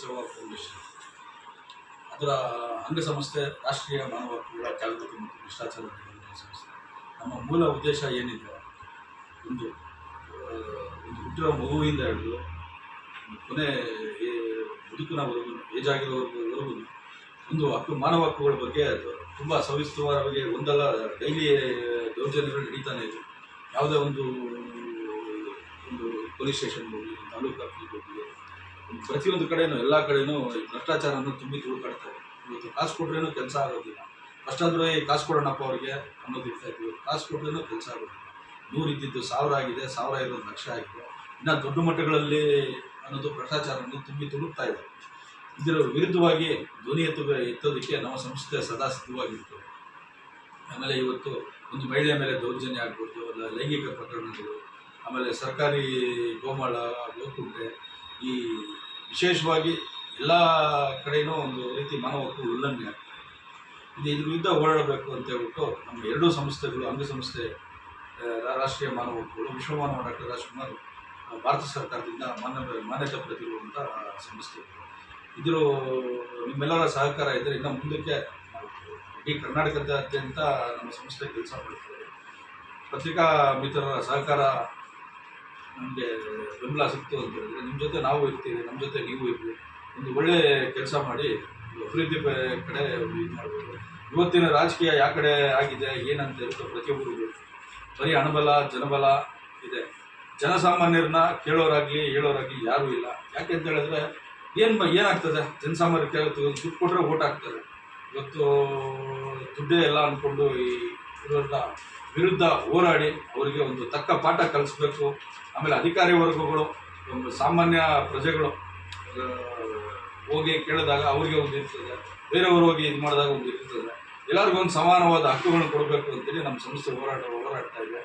Foundation ಅದರ ಅಂಗಸಂಸ್ಥೆ, ರಾಷ್ಟ್ರೀಯ ಮಾನವ ಹಕ್ಕುಗಳ ಜಾಗೃತಿ ಮತ್ತು ಭ್ರಷ್ಟಾಚಾರ ಸಂಸ್ಥೆ. ನಮ್ಮ ಮೂಲ ಉದ್ದೇಶ ಏನಿದೆ? ಒಂದು ಒಂದು ಹುಟ್ಟುವ ಮಗುವಿಂದ ಹಿಡಿದು ಕೊನೆ ಬದುಕಿನ ಏಜ್ ಆಗಿರೋವರೆಗೂ ಒಂದು ಹಕ್ಕು, ಮಾನವ ಹಕ್ಕುಗಳ ಬಗ್ಗೆ ತುಂಬ ಸವಿಸ್ತರವಾಗಿ ಒಂದಲ್ಲ, ಡೈಲಿ ದೌರ್ಜನ್ಯಗಳು ನಡೀತಾನೆ ಇದೆ. ಯಾವುದೇ ಒಂದು ಒಂದು ಪೊಲೀಸ್ ಸ್ಟೇಷನ್ಗೆ ಹೋಗಿ ತಾಲೂಕು ಆಫೀಸ್ಗೆ ಪ್ರತಿಯೊಂದು ಕಡೆನೂ, ಎಲ್ಲ ಕಡೆನೂ ಈ ಭ್ರಷ್ಟಾಚಾರನ ತುಂಬಿ ತುಳುಕಾಡ್ತಾರೆ ಇವತ್ತು ಕಾಸು ಕೊಟ್ರೇನು ಕೆಲಸ ಆಗೋದಿಲ್ಲ. ಫಸ್ಟಾದರೂ ಈ ಕಾಸು ಕೊಡೋಣಪ್ಪ ಅವ್ರಿಗೆ ಅನ್ನೋದು ಇರ್ತಾ ಇದ್ವಿ ಕಾಸು ಕೊಟ್ರೇನು ಕೆಲಸ ಆಗೋದಿಲ್ಲ. ನೂರು ಇದ್ದಿದ್ದು ಸಾವಿರ ಆಗಿದೆ, ಸಾವಿರ ಇರೋದು ಲಕ್ಷ ಆಗಿದೆ. ಇನ್ನು ದೊಡ್ಡ ಮಟ್ಟಗಳಲ್ಲಿ ಅನ್ನೋದು ಭ್ರಷ್ಟಾಚಾರವನ್ನು ತುಂಬಿ ತುಳುಕ್ತಾ ಇದೆ. ಇದರ ವಿರುದ್ಧವಾಗಿ ಧ್ವನಿ ಎತ್ತು ಎತ್ತೋದಕ್ಕೆ ನಮ್ಮ ಸಂಸ್ಥೆ ಸದಾ ಸಿದ್ಧವಾಗಿರ್ತದೆ ಆಮೇಲೆ ಇವತ್ತು ಒಂದು ಮಹಿಳೆಯ ಮೇಲೆ ದೌರ್ಜನ್ಯ ಆಗ್ಬೋದು ಲೈಂಗಿಕ ಪ್ರಕರಣಗಳು, ಆಮೇಲೆ ಸರ್ಕಾರಿ ಗೋಮಾಳ ಗೋಕುಂಟೆ ಈ ವಿಶೇಷವಾಗಿ ಎಲ್ಲ ಕಡೆಯೂ ಒಂದು ರೀತಿ ಮಾನವ ಉಲ್ಲಂಘನೆ ಆಗ್ತದೆ. ಇದು ಇದ್ರ ವಿರುದ್ಧ ಹೋರಾಡಬೇಕು ಅಂತ ಹೇಳ್ಬಿಟ್ಟು ನಮ್ಮ ಎರಡೂ ಸಂಸ್ಥೆಗಳು ಅಂಗಸಂಸ್ಥೆ ರಾಷ್ಟ್ರೀಯ ಮಾನವ ಹಕ್ಕುಗಳು ವಿಶ್ವ ಮಾನವ ಡಾಕ್ಟರ್ ರಾಜ್ಕುಮಾರ್ ಭಾರತ ಸರ್ಕಾರದಿಂದ ಮಾನ್ಯ ಮಾನ್ಯತೆ ಪಡೆದಿರುವಂಥ ಸಂಸ್ಥೆ. ಇದ್ರ ನಿಮ್ಮೆಲ್ಲರ ಸಹಕಾರ ಇದ್ದರೆ ಇನ್ನು ಮುಂದಕ್ಕೆ ಇಡೀ ಕರ್ನಾಟಕದಾದ್ಯಂತ ನಮ್ಮ ಸಂಸ್ಥೆ ಕೆಲಸ ಮಾಡ್ತೇವೆ ಪತ್ರಿಕಾ ಮಿತ್ರರ ಸಹಕಾರ ನಮಗೆ ಬೆಂಬಲ ಸಿಕ್ತು ಅಂತ ಹೇಳಿದ್ರೆ ನಿಮ್ಮ ಜೊತೆ ನಾವು ಇರ್ತೀವಿ ನಮ್ಮ ಜೊತೆ ನೀವು ಇರ್ತೀವಿ ಒಂದು ಒಳ್ಳೆ ಕೆಲಸ ಮಾಡಿ ಒಂದು ಅಭಿವೃದ್ಧಿ ಕಡೆ ಒಂದು ಇದು ಮಾಡ್ಬೋದು. ಇವತ್ತಿನ ರಾಜಕೀಯ ಯಾವ ಕಡೆ ಆಗಿದೆ, ಏನಂತ ಇರುತ್ತೋ ಪ್ರತಿಯೊಬ್ಬರಿಗೂ ಬರೀ ಹಣಬಲ, ಜನಬಲ ಇದೆ. ಜನಸಾಮಾನ್ಯರನ್ನ ಕೇಳೋರಾಗಲಿ, ಹೇಳೋರಾಗಲಿ ಯಾರೂ ಇಲ್ಲ. ಯಾಕೆ ಅಂತ ಹೇಳಿದ್ರೆ ಏನು ಏನಾಗ್ತದೆ? ಜನಸಾಮಾನ್ಯರು ಕೇಳುತ್ತೆ ದುಡ್ಡು ಕೊಟ್ಟರೆ ಓಟ್ ಆಗ್ತದೆ. ಇವತ್ತು ದುಡ್ಡೇ ಎಲ್ಲ ಅಂದ್ಕೊಂಡು ಈ ಇರೋರ ವಿರುದ್ಧ ಹೋರಾಡಿ ಅವರಿಗೆ ಒಂದು ತಕ್ಕ ಪಾಠ ಕಲಿಸ್ಬೇಕು. ಆಮೇಲೆ ಅಧಿಕಾರಿ ವರ್ಗಗಳು ಒಂದು ಸಾಮಾನ್ಯ ಪ್ರಜೆಗಳು ಹೋಗಿ ಕೇಳಿದಾಗ ಅವ್ರಿಗೆ ಒಂದು ಇರ್ತದೆ. ಬೇರೆಯವರು ಹೋಗಿ ಇದು ಮಾಡಿದಾಗ ಒಂದು ಇರ್ತದೆ. ಎಲ್ಲರಿಗೂ ಒಂದು ಸಮಾನವಾದ ಹಕ್ಕುಗಳನ್ನು ಕೊಡಬೇಕು ಅಂತೇಳಿ ನಮ್ಮ ಸಂಸ್ಥೆ ಹೋರಾಟ, ಹೋರಾಡ್ತಾ ಇದೆ.